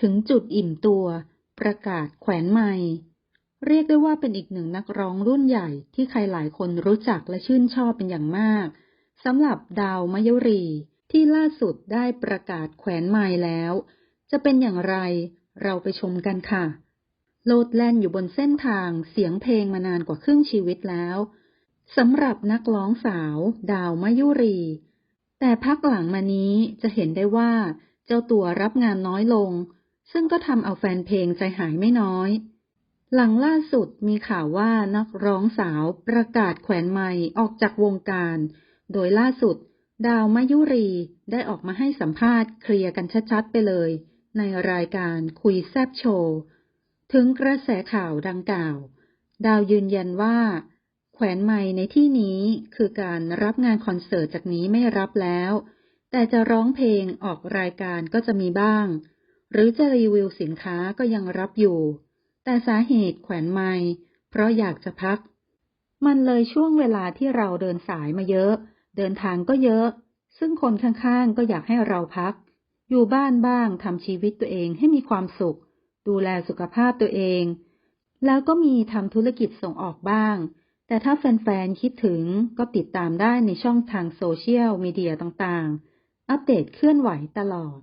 ถึงจุดอิ่มตัว ประกาศแขวนไมค์เรียกได้ว่าเป็นอีกหนึ่งนักร้องรุ่นใหญ่ที่ใครหลายคนรู้จักและชื่นชอบเป็นอย่างมากสำหรับดาวมยุรีที่ล่าสุดได้ประกาศแขวนไมค์แล้ว จะเป็นอย่างไรเราไปชมกันค่ะ โลดแล่นอยู่บนเส้นทางเสียงเพลงมานานกว่าครึ่งชีวิตแล้วสำหรับนักร้องสาว ดาวมยุรี แต่พักหลังมานี้จะเห็นได้ว่า เจ้าตัวรับงานน้อยลง ซึ่งก็ทำเอาแฟนเพลงใจหายไม่น้อย หลังล่าสุดมีข่าวว่านักร้องสาวประกาศแขวนไมค์ออกจากวงการ โดยล่าสุด ดาวมายุรีได้ออกมาให้สัมภาษณ์เคลียร์กันชัดๆไปเลย ในรายการคุยแซบโชว์ ถึงกระแสข่าวดังกล่าว ดาวยืนยันว่า แขวนไมค์ในที่นี้คือการรับงานคอนเสิร์ตจากนี้ไม่รับแล้ว แต่จะร้องเพลงออกรายการก็จะมีบ้าง หรือจะรีวิวสินค้าก็ยังรับอยู่ แต่สาเหตุแขวนไมค์เพราะอยากจะพัก มันเลยช่วงเวลาที่เราเดินสายมาเยอะ เดินทางก็เยอะ ซึ่งคนข้างๆ ก็อยากให้เราพัก อยู่บ้านบ้างทำชีวิตตัวเองให้มีความสุข ดูแลสุขภาพตัวเอง แล้วก็มีทำธุรกิจส่งออกบ้าง แต่ถ้าแฟนๆ คิดถึงก็ติดตามได้ในช่องทางโซเชียลมีเดียต่างๆ อัปเดตเคลื่อนไหวตลอด